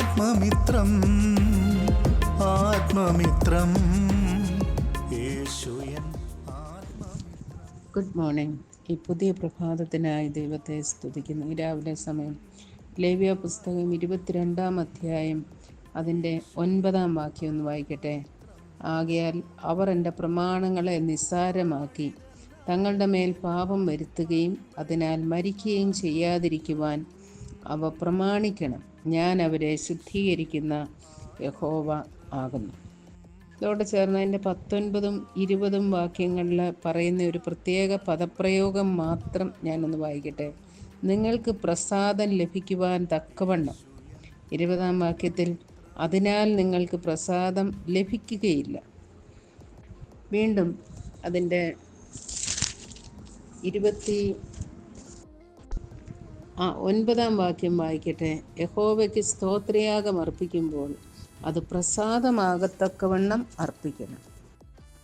ആത്മമിത്രം ആത്മമിത്രം. Good morning ഈ പുതിയ പ്രഭാതത്തിനായി ദൈവത്തെ സ്തുതിക്കുന്നു. ഈ രാവിലെ സമയം ലേവ്യ പുസ്തകം ഇരുപത്തിരണ്ടാം അധ്യായം അതിന്റെ ഒൻപതാം വാക്യം ഒന്ന് വായിക്കട്ടെ. ആകയാൽ അവർ എന്റെ പ്രമാണങ്ങളെ നിസ്സാരമാക്കി തങ്ങളുടെ മേൽ പാപം വരുത്തുകയും അതിനാൽ മരിക്കുകയും ചെയ്യാതിരിക്കുവാൻ അവ പ്രമാണിക്കണം. ഞാൻ അവരെ ശുദ്ധീകരിക്കുന്ന യഹോവ ആകുന്നു. ഇതോടെ ചേർന്ന് അതിന്റെ പത്തൊൻപതും ഇരുപതും വാക്യങ്ങളിൽ പറയുന്ന ഒരു പ്രത്യേക പദപ്രയോഗം മാത്രം ഞാനൊന്ന് വായിക്കട്ടെ. നിങ്ങൾക്ക് പ്രസാദം ലഭിക്കുവാൻ തക്കവണ്ണം. ഇരുപതാം വാക്യത്തിൽ അതിനാൽ നിങ്ങൾക്ക് പ്രസാദം ലഭിക്കുകയില്ല. വീണ്ടും അതിന്റെ ഇരുപത്തി ആ ഒൻപതാം വാക്യം വായിക്കട്ടെ. യഹോവയ്ക്ക് സ്തോത്രയാഗം അർപ്പിക്കുമ്പോൾ അത് പ്രസാദമാകത്തക്കവണ്ണം അർപ്പിക്കണം.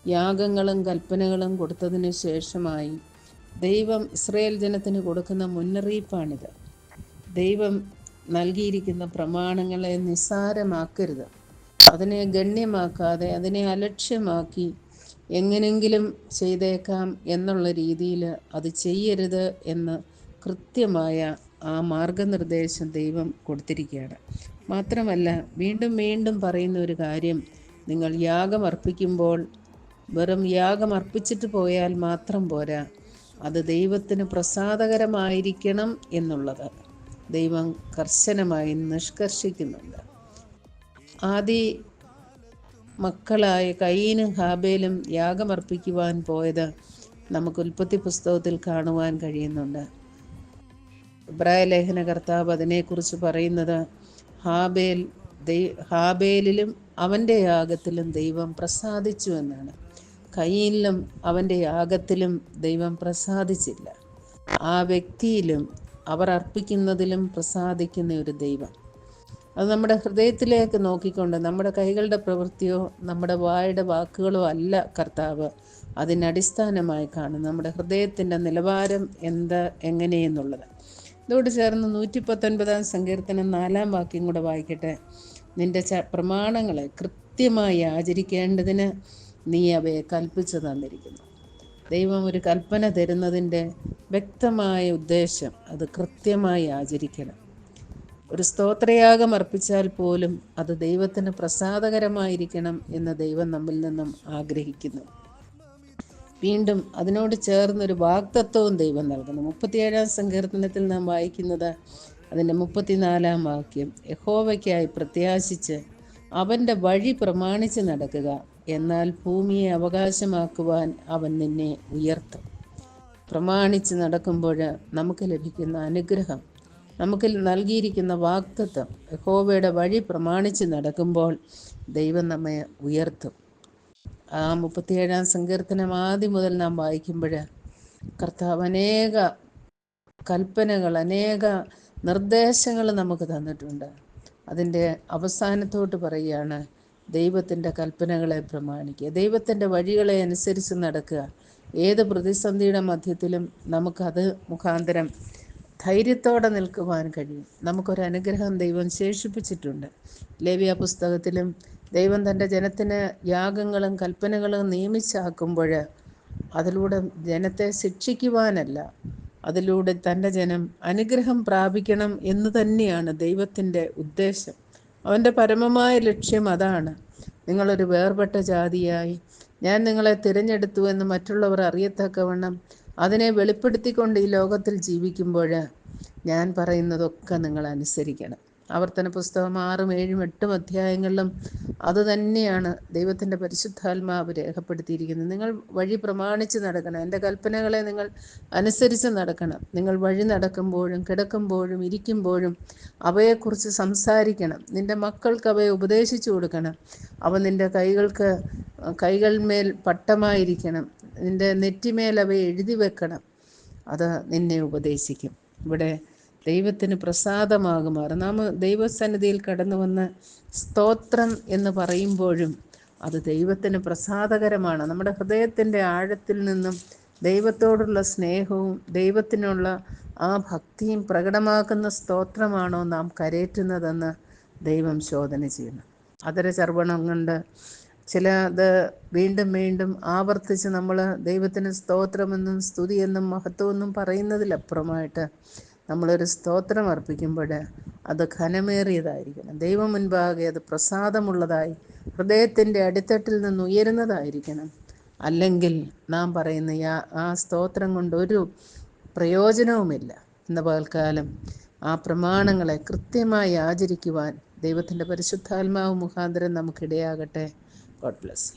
യാഗങ്ങളും കൽപ്പനകളും കൊടുത്തതിന് ശേഷമായി ദൈവം ഇസ്രയേൽ ജനത്തിന് കൊടുക്കുന്ന മുന്നറിയിപ്പാണിത്. ദൈവം നൽകിയിരിക്കുന്ന പ്രമാണങ്ങളെ നിസ്സാരമാക്കരുത്. അതിനെ ഗണ്യമാക്കാതെ അതിനെ അലക്ഷ്യമാക്കി എങ്ങനെങ്കിലും ചെയ്തേക്കാം എന്നുള്ള രീതിയിൽ അത് ചെയ്യരുത് എന്ന് കൃത്യമായ ആ മാർഗനിർദ്ദേശം ദൈവം കൊടുത്തിരിക്കുകയാണ്. മാത്രമല്ല വീണ്ടും വീണ്ടും പറയുന്ന ഒരു കാര്യം നിങ്ങൾ യാഗം അർപ്പിക്കുമ്പോൾ വെറും യാഗം അർപ്പിച്ചിട്ട് പോയാൽ മാത്രം പോരാ അത് ദൈവത്തിന് പ്രസാദകരമായിരിക്കണം എന്നുള്ളത് ദൈവം കർശനമായി നിഷ്കർഷിക്കുന്നുണ്ട്. ആദി മക്കളായ കയ്യനും ഹാബേലും യാഗമർപ്പിക്കുവാൻ പോയത് നമുക്ക് ഉൽപ്പത്തി പുസ്തകത്തിൽ കാണുവാൻ കഴിയുന്നുണ്ട്. ഇബ്രായ ലേഖന കർത്താവ് അതിനെക്കുറിച്ച് പറയുന്നത് ഹാബേൽ ഹാബേലിലും അവന്റെ യാഗത്തിലും ദൈവം പ്രസാദിച്ചു എന്നാണ്. കയ്യിലും അവന്റെ യാഗത്തിലും ദൈവം പ്രസാദിച്ചില്ല. ആ വ്യക്തിയിലും അവർ അർപ്പിക്കുന്നതിലും പ്രസാദിക്കുന്ന ഒരു ദൈവം. അത് നമ്മുടെ ഹൃദയത്തിലേക്ക് നോക്കിക്കൊണ്ട് നമ്മുടെ കൈകളുടെ പ്രവൃത്തിയോ നമ്മുടെ വായുടെ വാക്കുകളോ അല്ല കർത്താവ് അതിനടിസ്ഥാനമായി കാണും നമ്മുടെ ഹൃദയത്തിന്റെ നിലവാരം എന്താ എങ്ങനെയെന്നുള്ളത്. ഇതോട് ചേർന്ന് നൂറ്റി പത്തൊൻപതാം സങ്കീർത്തനം നാലാം വാക്യം കൂടെ വായിക്കട്ടെ. നിന്റെ ച പ്രമാണങ്ങളെ കൃത്യമായി ആചരിക്കേണ്ടതിന് നീ അവയെ കൽപ്പിച്ചു തന്നിരിക്കുന്നു. ദൈവം ഒരു കൽപ്പന തരുന്നതിന്റെ വ്യക്തമായ ഉദ്ദേശം അത് കൃത്യമായി ആചരിക്കണം. ഒരു സ്തോത്രയാഗം അർപ്പിച്ചാൽ പോലും അത് ദൈവത്തിന് പ്രസാദകരമായിരിക്കണം എന്ന് ദൈവം നമ്മിൽ നിന്നും ആഗ്രഹിക്കുന്നു. വീണ്ടും അതിനോട് ചേർന്നൊരു വാഗ്ദത്വവും ദൈവം നൽകുന്നു. മുപ്പത്തിയേഴാം സങ്കീർത്തനത്തിൽ നാം വായിക്കുന്നത് അതിന്റെ മുപ്പത്തിനാലാം വാക്യം യഹോവയ്ക്കായി പ്രത്യാശിച്ച് അവന്റെ വഴി പ്രമാണിച്ച് നടക്കുക എന്നാൽ ഭൂമിയെ അവകാശമാക്കുവാൻ അവൻ നിന്നെ ഉയർത്തും. പ്രമാണിച്ച് നടക്കുമ്പോൾ നമുക്ക് ലഭിക്കുന്ന അനുഗ്രഹം നമുക്ക് നൽകിയിരിക്കുന്ന വാക്തത്വം യഹോവയുടെ വഴി പ്രമാണിച്ച് നടക്കുമ്പോൾ ദൈവം നമ്മെ ഉയർത്തും. ആ മുപ്പത്തിയേഴാം സങ്കീർത്തനം ആദ്യം മുതൽ നാം വായിക്കുമ്പോൾ കർത്താവ് അനേക കൽപ്പനകൾ അനേക നിർദ്ദേശങ്ങൾ നമുക്ക് തന്നിട്ടുണ്ട്. അതിന്റെ അവസാനത്തോട്ട് പറയുകയാണ് ദൈവത്തിന്റെ കൽപ്പനകളെ പ്രമാണിക്കുക. ദൈവത്തിന്റെ വഴികളെ അനുസരിച്ച് നടക്കുക. ഏത് പ്രതിസന്ധിയുടെ മധ്യത്തിലും നമുക്കത് മുഖാന്തരം ധൈര്യത്തോടെ നിൽക്കുവാൻ കഴിയും. നമുക്കൊരു അനുഗ്രഹം ദൈവം ശേഷിപ്പിച്ചിട്ടുണ്ട്. ലേവ്യ പുസ്തകത്തിലും ദൈവം തന്റെ ജനത്തിന് യാഗങ്ങളും കൽപ്പനകളും നിയമിച്ചാക്കുമ്പോൾ അതിലൂടെ ജനത്തെ ശിക്ഷിക്കുവാനല്ല അതിലൂടെ തന്റെ ജനം അനുഗ്രഹം പ്രാപിക്കണം എന്ന് തന്നെയാണ് ദൈവത്തിന്റെ ഉദ്ദേശം. അവന്റെ പരമമായ ലക്ഷ്യം അതാണ്. നിങ്ങളൊരു വേർപെട്ട ജാതിയായി ഞാൻ നിങ്ങളെ തിരഞ്ഞെടുത്തു എന്ന് മറ്റുള്ളവർ അറിയത്തക്കവണ്ണം അതിനെ വെളിപ്പെടുത്തിക്കൊണ്ട് ഈ ലോകത്തിൽ ജീവിക്കുമ്പോൾ ഞാൻ പറയുന്നതൊക്കെ നിങ്ങൾ അനുസരിക്കണം. ആവർത്തന പുസ്തകം ആറും ഏഴും എട്ടും അധ്യായങ്ങളിലും അത് തന്നെയാണ് ദൈവത്തിന്റെ പരിശുദ്ധാത്മാവ് രേഖപ്പെടുത്തിയിരിക്കുന്നത്. നിങ്ങൾ വഴി പ്രമാണിച്ച് നടക്കണം. എന്റെ കൽപ്പനകളെ നിങ്ങൾ അനുസരിച്ച് നടക്കണം. നിങ്ങൾ വഴി നടക്കുമ്പോഴും കിടക്കുമ്പോഴും ഇരിക്കുമ്പോഴും അവയെക്കുറിച്ച് സംസാരിക്കണം. നിന്റെ മക്കൾക്ക് അവയെ ഉപദേശിച്ചു കൊടുക്കണം. അവ നിന്റെ കൈകൾക്ക് കൈകൾമേൽ പട്ടമായിരിക്കണം. നിന്റെ നെറ്റിമേൽ അവയെ എഴുതി വെക്കണം. അത് നിന്നെ ഉപദേശിക്കും. ഇവിടെ ദൈവത്തിന് പ്രസാദമാകുമാറ്. നാം ദൈവസന്നിധിയിൽ കടന്നു വന്ന് സ്തോത്രം എന്ന് പറയുമ്പോഴും അത് ദൈവത്തിന് പ്രസാദകരമാണ്. നമ്മുടെ ഹൃദയത്തിന്റെ ആഴത്തിൽ നിന്നും ദൈവത്തോടുള്ള സ്നേഹവും ദൈവത്തിനുള്ള ആ ഭക്തിയും പ്രകടമാക്കുന്ന സ്തോത്രമാണോ നാം കരയേറ്റുന്നതെന്ന് ദൈവം ശോധന ചെയ്യുന്നു. അതര ചർവണം കൊണ്ട് ചിലത് വീണ്ടും വീണ്ടും ആവർത്തിച്ച് നമ്മൾ ദൈവത്തിന് സ്തോത്രമെന്നും സ്തുതിയെന്നും മഹത്വമെന്നും പറയുന്നതിലപ്പുറമായിട്ട് നമ്മളൊരു സ്തോത്രം അർപ്പിക്കുമ്പോൾ അത് ഘനമേറിയതായിരിക്കണം. ദൈവം മുൻപാകെ അത് പ്രസാദമുള്ളതായി ഹൃദയത്തിന്റെ അടിത്തട്ടിൽ നിന്ന് ഉയരുന്നതായിരിക്കണം. അല്ലെങ്കിൽ നാം പറയുന്ന ആ സ്തോത്രം കൊണ്ട് ഒരു പ്രയോജനവുമില്ല. ഇന്ന് പകൽക്കാലം ആ പ്രമാണങ്ങളെ കൃത്യമായി ആചരിക്കുവാൻ ദൈവത്തിന്റെ പരിശുദ്ധാത്മാവ് മുഖാന്തരം നമുക്കിടയാകട്ടെ. God bless